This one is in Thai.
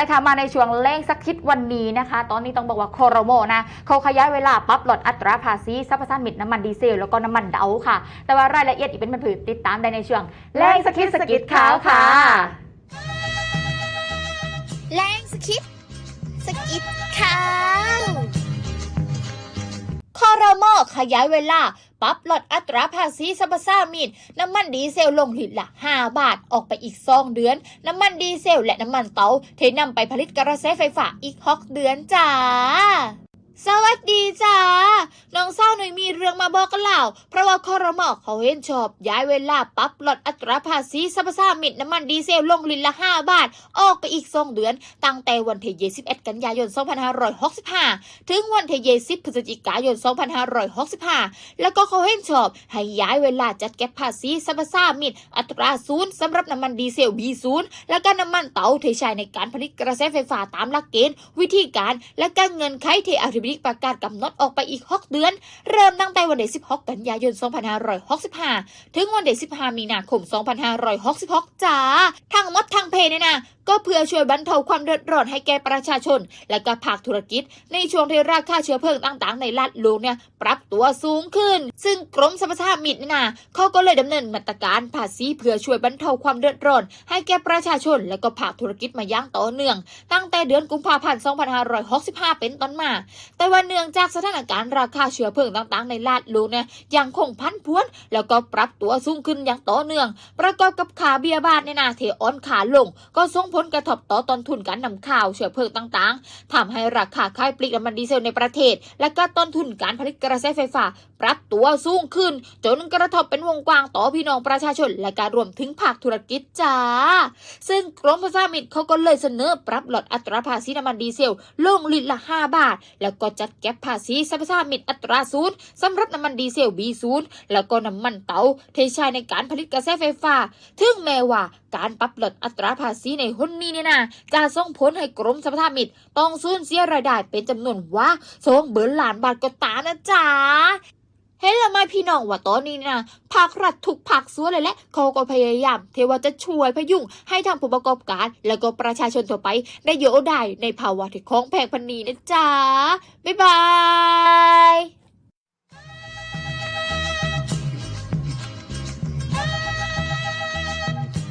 นะคะมาในช่วงเร่งสักคิดวันนี้นะคะ ตอนนี้ต้องบอกว่าโคโรโมนะเขาขยายเวลาปรับลดอัตราภาษีซัพพสามิดน้ำมันดีเซลแล้วก็น้ำมันเดาค่ะ แต่ว่ารายละเอียดอีกเป็นมันผืนติดตามได้ในช่วงเร่งสักคิดสกิดข่าวค่ะแรงสคิดสกิด มอขยายเวลา ปรับลดอัตราภาษีสรรพสามิตน้ำมันดีเซลลงลิตรละ 5 บาทออกไปอีก2เดือน น้ำมันดีเซล และน้ำมันเตาเทนำไปผลิตกระแสไฟฟ้าอีก 6 เดือนจ้าสวัสดีจ้า มาบอกกันเล่าเพราะว่าคอรมอเขาเห็นชอบ ย้ายเวลาปรับลดอัตราภาษีสรรพสามิตน้ำมันดีเซลลงลิตรละ 5 บาท ออกไปอีก2เดือน ตั้งแต่วันที่21 กันยายน 2565 ถึงวันที่20พฤศจิกายน 2565 แล้วก็เขาเห็นชอบ ให้ย้ายเวลาจัดเก็บภาษีสรรพสามิตอัตราศูนย์สำหรับน้ำมันดีเซล B0 และก็น้ำมันเตาที่ใช้ในการผลิตกระแสไฟฟ้าตามหลักเกณฑ์ วิธีการและการเงินไขที่อธิบดีประกาศกำหนดออกไปอีก 6 เดือน เริ่มตั้งแต่วันที่16 กันยายน 2565 ถึงวันที่15 มีนาคม 2566 จ้าทั้งหมดทั้งเพเนี่ยนะ ก็เพื่อช่วยบรรเทาความเดือดร้อนให้แก่ประชาชน และก็ภาคธุรกิจ ในช่วงที่ราคาเชื้อเพลิงต่างๆ ในลาดโลกเนี่ยปรับตัวสูงขึ้น ซึ่งกรมสรรพสามิตเนี่ยนะเขาก็เลยดำเนินมาตรการภาษีเพื่อช่วยบรรเทาความเดือดร้อนให้แก่ประชาชน และก็ภาคธุรกิจมาย่างต่อเนื่อง ตั้งแต่เดือนกุมภาพันธ์ 2565 เป็นต้นมา แต่ว่าเนื่องจากสถานการณ์ราคาเชื้อเพลิงต่างๆ ในลาดโลกเนี่ยยังคงพันพวน แล้วก็ปรับตัวสูงขึ้นอย่างต่อเนื่อง ประกอบกับขาเบียบาทเนี่ยนะเทออนขาลงก็ส่งผลกระทบต่อต้นทุนการนำข้าวเชื้อเพลิงต่างๆทำให้ราคาค่ายปลีกน้ำมันดีเซลในประเทศ และก็ต้นทุนการผลิตกระแสไฟฟ้าปรับตัวสูงขึ้น จนกระทบเป็นวงกว้างต่อพี่น้องประชาชน และการรวมถึงภาคธุรกิจจ้า ซึ่งกรมสรรพามิตเขาก็เลยเสนอปรับลดอัตราภาษีน้ำมันดีเซลลงลิตรละ 5 บาท แล้วก็จัดเก็บภาษีสรรพสามิตอัตราศูนย์สำหรับน้ำมันดีเซล B0 แล้วก็น้ำมันเตาที่ใช้ในการผลิตกระแสไฟฟ้า ถึงแม้ว่าการปรับลดอัตราภาษีในหนนี้เนี่ยนะจะส่งผลให้กรมสรรพสามิตต้องสูญเสียรายได้เป็นจำนวนว่าสองเบิร์ล้านบาทก็ตานะจ๊ะ พี่น้องว่าตอนนี้นะภาครัฐทุกภาคส่วนเลยแหละเขาก็พยายามเทว่าจะช่วยพยุงให้ทางผู้ประกอบการ แล้วก็ประชาชนทั่วไป ได้โยได้ในภาวะที่ของแพงพันนีนะจ๊ะบ๊ายบาย